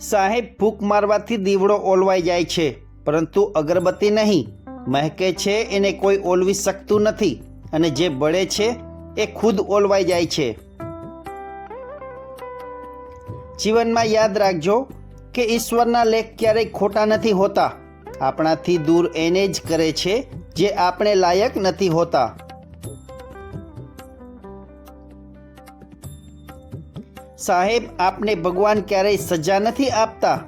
સાહેબ, ફૂંક મારવાથી દીવડો ઓલવાઈ જાય છે, પરંતુ અગરબત્તી નહીં. મહેકે છે, એને કોઈ ઓલવી શકતું નથી, અને જે બળે છે, એ ખુદ ઓલવાઈ જાય છે. જીવનમાં યાદ રાખજો કે ઈશ્વરના લેખ ક્યારેય ખોટા નથી હોતા. આપણાથી દૂર એને જ કરે છે, જે આપણે લાયક નથી હોતા. સાહેબ, આપને ભગવાન ક્યારેય સજા નથી આપતા?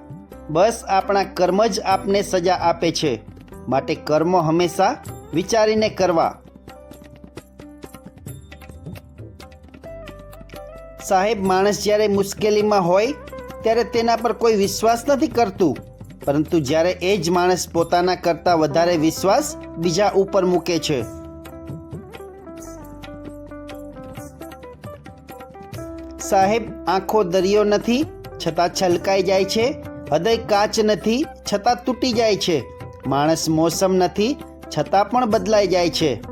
બસ, આપણા કર્મ જ આપને સજા આપે છે. માટે કર્મ હંમેશા વિચારીને કરવા. સાહેબ, માણસ જ્યારે મુશ્કેલીમાં હોય, ત્યારે તેના પર કોઈ વિશ્વાસ નથી કરતું. પરંતુ જ્યારે એ જ માણસ પોતાના કરતાં વધારે વિશ્વાસ બીજા ઉપર મૂકે છે. સાહેબ, આંખો દરિયો નથી, છતાં છલકાઈ જાય છે, હૃદય કાચ નથી, છતાં તૂટી જાય છે. માણસ મોસમ નથી, છતાં પણ બદલાઈ જાય છે.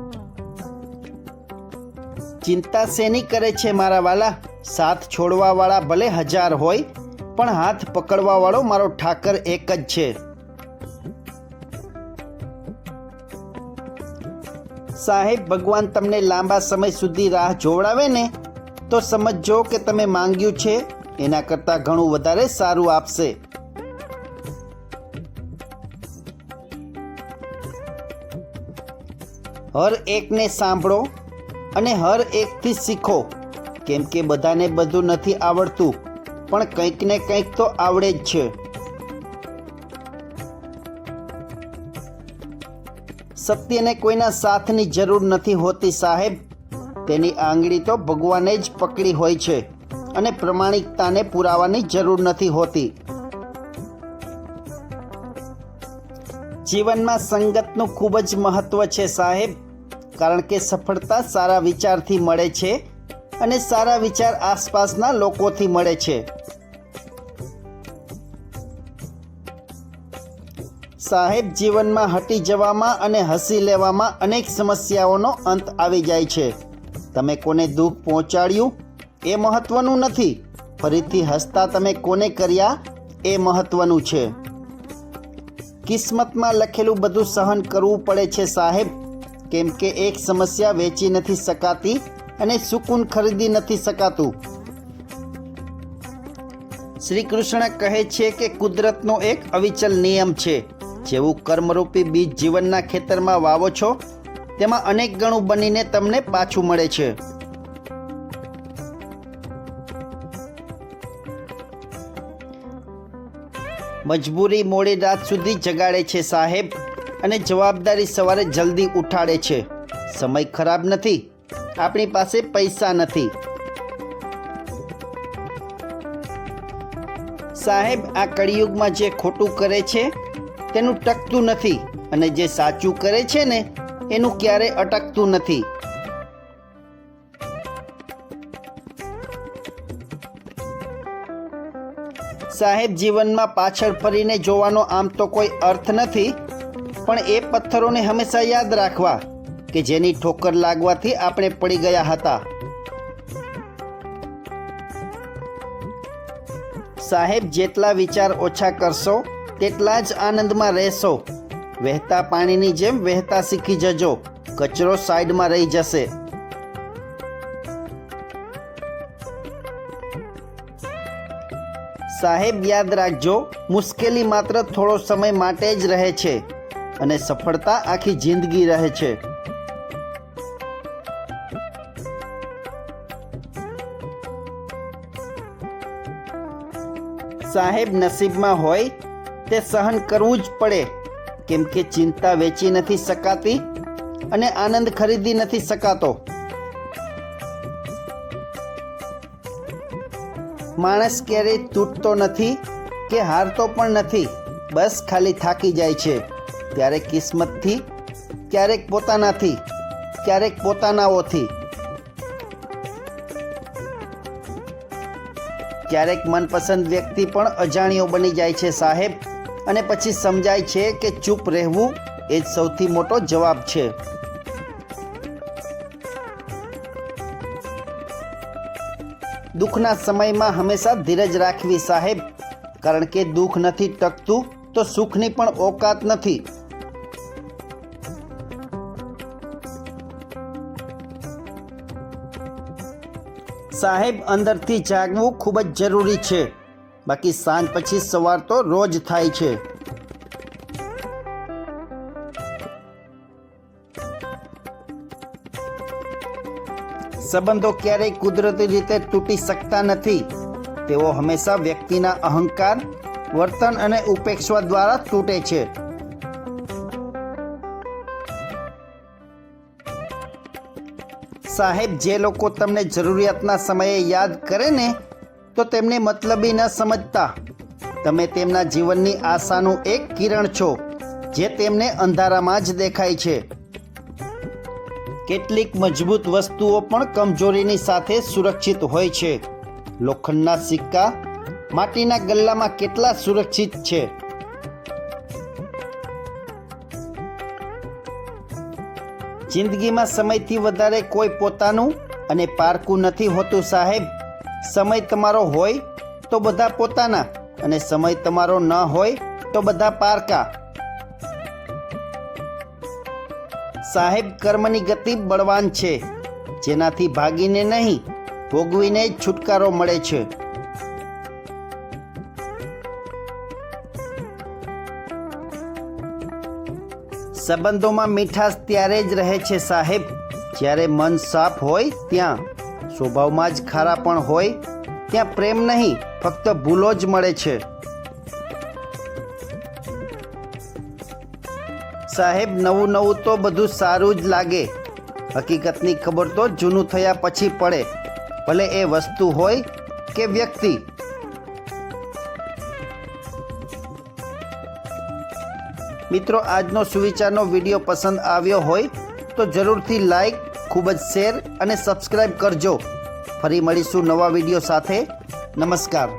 ચિંતા શેની કરે છે મારા વાલા? સાથ છોડવાવાળા ભલે હજાર હોય, પણ હાથ પકડવાવાળો મારો ઠાકર એક જ છે. સાહેબ, ભગવાન તમને લાંબા સમય સુધી રાહ જોવડાવે ને? તો સમજજો કે તમે માંગ્યું છે, એના કરતાં ઘણું વધારે સારું આપશે. હર એકને સાંભળો અને હર એકથી શીખો. કેમ કે બધાને બધું નથી આવડતું, પણ કંઈક ને કંઈક તો આવડે જ છે. સત્યને કોઈના સાથની જરૂર નથી હોતી સાહેબ. તેની આંગળી તો ભગવાને જ પકડી હોય છે અને પ્રમાણિકતાને પુરાવાની જરૂર નથી હોતી. જીવનમાં સંગતનું ખૂબ જ મહત્વ છે સાહેબ, કારણ કે સફળતા સારા વિચારથી મળે છે અને સારા વિચાર આસપાસના લોકોથી મળે છે. સાહેબ, જીવનમાં હટી જવામાં અને હસી લેવામાં અનેક સમસ્યાઓનો અંત આવી જાય છે. તમે કોને દુઃખ પહોંચાડ્યું? એ મહત્વનું નથી. ફરીથી હસતા તમે કોને કર્યા? એ મહત્વનું છે. કિસ્મતમાં લખેલું બધું સહન કરવું પડે છે સાહેબ. કેમ કે એક સમસ્યા વેચી નથી શકાતી અને સુકૂન ખરીદી નથી શકાતું. શ્રી કૃષ્ણ કહે છે કે કુદરતનો એક અવિચલ નિયમ છે. જેવું કર્મરૂપી બીજ જીવનના ખેતરમાં વાવો છો તેમાં અનેક ગણું બનીને તમને પાછું મળે છે. મજબૂરી મોડી રાત સુધી જગાડે છે સાહેબ અને જવાબદારી સવારે જલ્દી ઉઠાડે છે. સમય ખરાબ નથી. આપણી પાસે પૈસા નથી. સાહેબ, આ કળિયુગમાં જે ખોટું કરે છે તેનું ટકતું નથી અને જે સાચું કરે છે ને એનું ક્યારે અટકતું નથી. સાહેબ, જીવનમાં પાછળ ફરીને જોવાનો આમ તો કોઈ અર્થ નથી, પણ એ પથ્થરોને હંમેશા યાદ રાખવા કે જેની ઠોકર લાગવાથી આપણે પડી ગયા હતા. સાહેબ, જેટલા વિચાર ઓછા કરશો, તેટલા જ આનંદમાં રહેશો. વહેતા પાણીની જેમ વહેતા શીખી જજો. કચરો સાઈડમાં રહી જશે. સાહેબ, યાદ રાખજો, મુશ્કેલી માત્ર થોડો સમય માટે જ રહે છે અને સફળતા આખી જિંદગી રહે છે. સાહેબ, નસીબમાં હોય તે સહન કરવું જ પડે. કેમ કે ચિંતા વેચી નથી શકાતી અને આનંદ ખરીદી નથી શકાતો. માણસ ક્યારેય તૂટતો નથી કે હારતો પણ નથી. બસ ખાલી થાકી જાય છે. ક્યારેક કિસ્મતથી, ક્યારેક પોતાનાથી, ક્યારેક પોતાનાઓથી. ક્યારેક મનપસંદ વ્યક્તિ પણ અજાણ્યો બની જાય છે સાહેબ. અને પછી સમજાય છે કે ચૂપ રહેવું એ જ સૌથી મોટો જવાબ છે. દુઃખના સમયમાં હંમેશા ધીરજ રાખવી સાહેબ, કારણ કે દુઃખ નથી ટકતું તો સુખની પણ ઓકાત નથી. સાહેબ, અંદરથી જાગવું ખૂબ જ જરૂરી છે. બાકી સાંજ પછી સવાર તો રોજ થાય છે. સંબંધો ક્યારેય કુદરતી રીતે તૂટી શકતા નથી. તેઓ હંમેશા વ્યક્તિના અહંકાર, વર્તન અને ઉપેક્ષા દ્વારા તૂટે છે. સાહેબ, જે લોકો તમને જરૂરિયાતના સમયે યાદ કરે ને તો તેમને મતલબી ન સમજતા. તમે તેમના જીવનની આશાનું એક કિરણ છો, જે તેમને અંધારામાં જ દેખાય છે. કેટલીક મજબૂત વસ્તુઓ પણ કમજોરીની સાથે સુરક્ષિત હોય છે. લોખંડના સિક્કા માટીના ગલ્લામાં કેટલા સુરક્ષિત છે? જિંદગીમાં સમયથી વધારે કોઈ પોતાનું અને પારકું નથી હોતું સાહેબ. સમય તમારો હોય તો બધા પોતાના અને સમય તમારો ન હોય તો બધા પારકા. સાહેબ કર્મની ગતિ બળવાન છે. જેનાથી ભાગીને નહીં, ભોગવીને જ છુટકારો મળે છે. સંબંધોમાં મીઠાશ ત્યારે જ રહે છે સાહેબ. જ્યારે મન સાફ હોય ત્યાં. સ્વભાવમાં જ ખારા પણ હોય, ત્યાં પ્રેમ નહીં, ફક્ત ભૂલો જ મળે છે. સાહેબ, નવું નવું તો બધું સારું જ લાગે. હકીકતની ખબર તો જૂનું થયા પછી પડે. ભલે એ વસ્તુ હોય કે વ્યક્તિ. મિત્રો, આજનો સુવિચારનો વીડિયો પસંદ આવ્યો હોય તો જરૂરથી લાઈક ખૂબ જ શેર અને સબસ્ક્રાઈબ કરજો. ફરી મળીશું નવા વીડિયો સાથે. નમસ્કાર.